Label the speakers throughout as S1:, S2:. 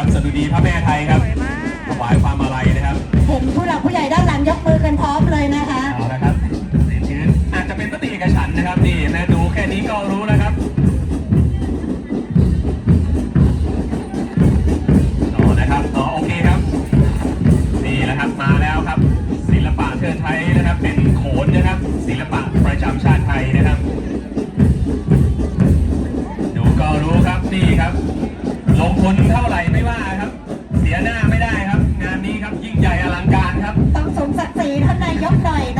S1: ครับสดุดีพระแม่ไทยครับถวายความอาลัยนะครับ
S2: เห็นผู้หลักผู้ใหญ่ด้านหลังยกมือกันพร้อมเลยนะคะ
S1: เอาละครับอาจจะเป็นมติเอกฉันนะครับนี่นะดูแค่นี้ก็รู้นะครับต่อนะครับต่อโอเคครับ นี่แหละครับมาแล้วครับ ศิลปะเทิดไทยนะครับ เป็นโขนนะครับ ศิลปะประจำชาติไทยนะครับ ดูก็รู้ครับนี่ครับ ลงทุนเท่าไหร่ไม่ว่าครับ เสียหน้าไม่ได้ครับ งานนี้ครับยิ่งใหญ่อลังการครับ
S2: ต้องสมศักดิ์ศรีท่านนายกหน่อยนะ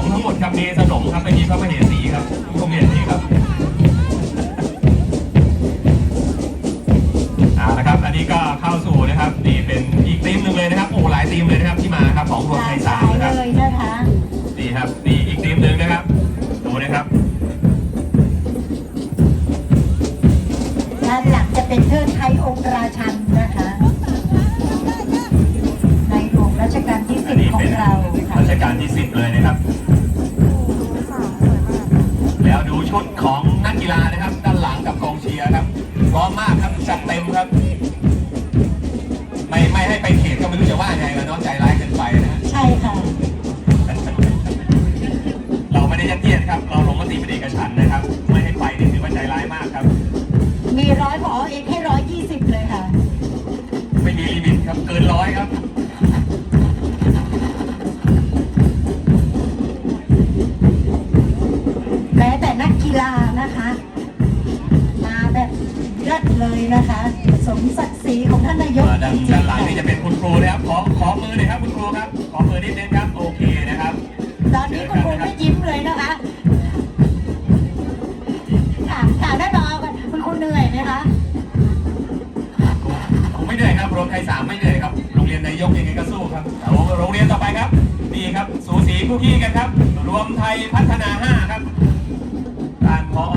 S1: มทั้งหมดครับมี
S2: ส
S1: นมครับ
S2: ไม่
S1: มีพระมเหสีครับทุกโรงเรียนนี้ครับเอาละครับ อันนี้ก็เข้าสู่นะครับนี่เป็นอีกทีมหนึ่งเลยนะครับโอ้หลายทีมเลยนะครับที่มาครับของรวมไท
S2: ย
S1: สา
S2: สาม
S1: นะครับ
S2: เลยนะคะ
S1: นี่ครับนี่อีกทีมหนึ่งนะครับดูนะครับ
S2: ด้านหลังจะเป็นเทิดไทยองค์ราชันนะคะ ในหลวงรัชกาลที่สิบของ
S1: เรา กาลที่สิบเลยนะครับ แล้วดูชุดของนักกีฬานะครับ ด้านหลังกับกองเชียร์ครับพร้อมมากครับจัดเต็มครับ ไม่ไม่ให้ไปเขตก็ไม่รู้จะว่าไงแล้วเน้องใจร้ายเกินไปนะฮะ
S2: ใช่ค่ะ
S1: เราไม่ได้ยัดเยียดครับ เราลงมติเป็นเอกฉันท์นะครับ ไม่ให้ไปนี่ถือว่าใจร้ายมากครับ
S2: มีร้อยผอเอกให้ร้อยยี่สิบเลยค่ะ
S1: ไม่มีลิมิตครับเกินร้อยครับ
S2: นะคะ มาแบบเลิศเลยนะคะ สมศักดิ์ศรีของท่านนายก
S1: ด้านด้านหลังนี่จะเป็นคุณครูนะครับ ขอขอมือหน่อยครับคุณครูครับ ขอมือนิดนึงครับ โอเคนะครับ
S2: ตอนนี้คุณครูไม่ยิ้มเลยนะคะถามถามได้บอกกันคุณครูเหนื่อยไหมคะ
S1: ผมไม่เหนื่อยครับรวมไทยสามไม่เหนื่อยครับ โรงเรียนนายกยังไงก็สู้ครับเอาโรงเรียนต่อไปครับนี่ครับ สูสีคู่ขี้กันครับ รวมไทยพัฒนา5ครับ การพอ